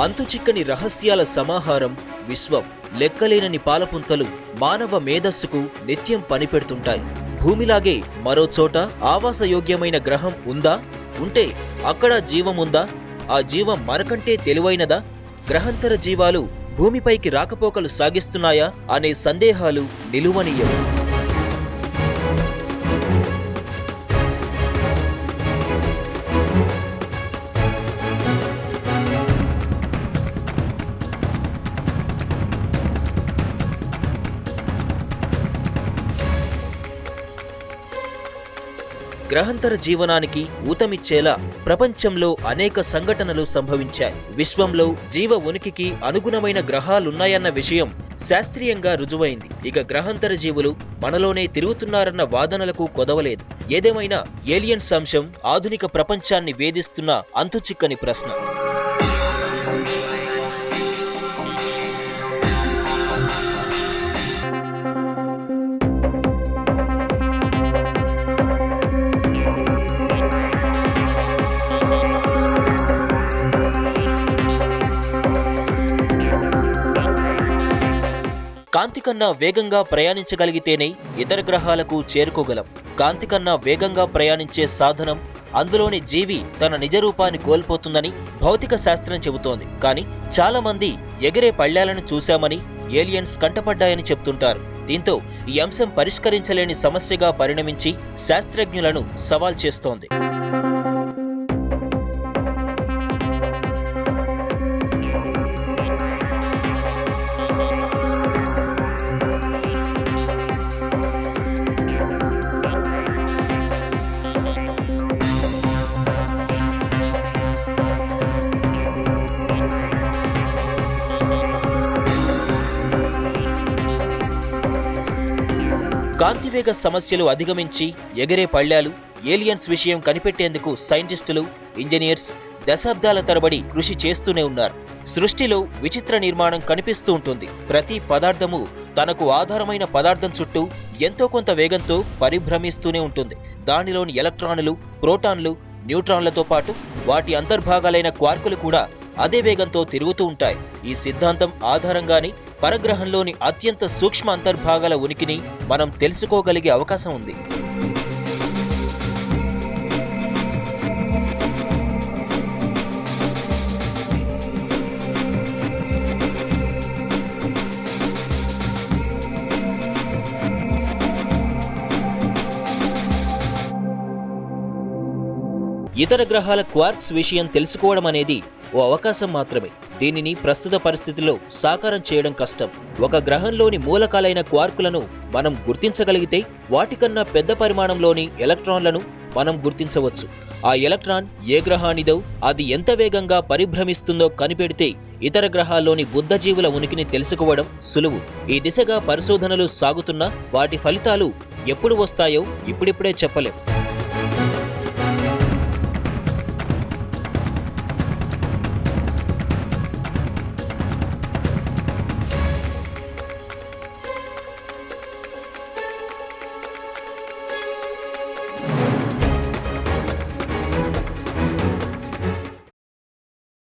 అంతుచిక్కని రహస్యాల సమాహారం విశ్వం లెక్కలేనని పాలపుంతలు మానవ మేధస్సుకు నిత్యం పనిపెడుతుంటాయి. భూమిలాగే మరో చోట ఆవాసయోగ్యమైన గ్రహం ఉందా? ఉంటే అక్కడ జీవం ఉందా? ఆ జీవం మనకంటే తెలివైనదా? గ్రహాంతర జీవాలు భూమిపైకి రాకపోకలు సాగిస్తున్నాయా? అనే సందేహాలు నిలువనీయవు గ్రహాంతర జీవనానికి ఊతమిచ్చేలా ప్రపంచంలో అనేక సంఘటనలు సంభవించాయి. విశ్వంలో జీవ ఉనికికి అనుగుణమైన గ్రహాలున్నాయన్న విషయం శాస్త్రీయంగా రుజువైంది. ఇక గ్రహాంతర జీవులు మనలోనే తిరుగుతున్నారన్న వాదనలకు కొదవలేదు. ఏదేమైనా ఏలియన్స్ అంశం ఆధునిక ప్రపంచాన్ని వేధిస్తున్న అంతుచిక్కని ప్రశ్న. కన్నా వేగంగా ప్రయాణించగలిగితేనే ఇతర గ్రహాలకు చేరుకోగలం. కాంతి కన్నా వేగంగా ప్రయాణించే సాధనం అందులోని జీవి తన నిజ రూపాన్ని కోల్పోతుందని భౌతిక శాస్త్రం చెబుతోంది. కానీ చాలా మంది ఎగిరే పళ్ళ్యాలను చూశామని ఏలియన్స్ కంటపడ్డాయని చెప్తుంటారు. దీంతో ఈ అంశం పరిష్కరించలేని సమస్యగా పరిణమించి శాస్త్రజ్ఞులను సవాల్ చేస్తోంది. కాంతివేగ సమస్యలు అధిగమించి ఎగిరే పళ్ళ్యాలు ఏలియన్స్ విషయం కనిపెట్టేందుకు సైంటిస్టులు ఇంజనీర్స్ దశాబ్దాల తరబడి కృషి చేస్తూనే ఉన్నారు. సృష్టిలో విచిత్ర నిర్మాణం కనిపిస్తూ ఉంటుంది. ప్రతి పదార్థము తనకు ఆధారమైన పదార్థం చుట్టూ ఎంతో కొంత వేగంతో పరిభ్రమిస్తూనే ఉంటుంది. దానిలోని ఎలక్ట్రాన్లు ప్రోటాన్లు న్యూట్రాన్లతో పాటు వాటి అంతర్భాగాలైన క్వార్కులు కూడా అదే వేగంతో తిరుగుతూ ఉంటాయి. ఈ సిద్ధాంతం ఆధారంగానే పరగ్రహంలోని అత్యంత సూక్ష్మ అంతర్భాగాల ఉనికిని మనం తెలుసుకోగలిగే అవకాశం ఉంది. ఇతర గ్రహాల క్వార్క్స్ విషయం తెలుసుకోవడం అనేది ఓ అవకాశం మాత్రమే. దీనిని ప్రస్తుత పరిస్థితిలో సాకారం చేయడం కష్టం. ఒక గ్రహంలోని మూలకాలైన క్వార్కులను మనం గుర్తించగలిగితే వాటికన్నా పెద్ద పరిమాణంలోని ఎలక్ట్రాన్లను మనం గుర్తించవచ్చు. ఆ ఎలక్ట్రాన్ ఏ గ్రహానిదో అది ఎంత వేగంగా పరిభ్రమిస్తుందో కనిపెడితే ఇతర గ్రహాల్లోని బుద్ధజీవుల ఉనికిని తెలుసుకోవడం సులువు. ఈ దిశగా పరిశోధనలు సాగుతున్నా వాటి ఫలితాలు ఎప్పుడు వస్తాయో ఇప్పుడిప్పుడే చెప్పలేం.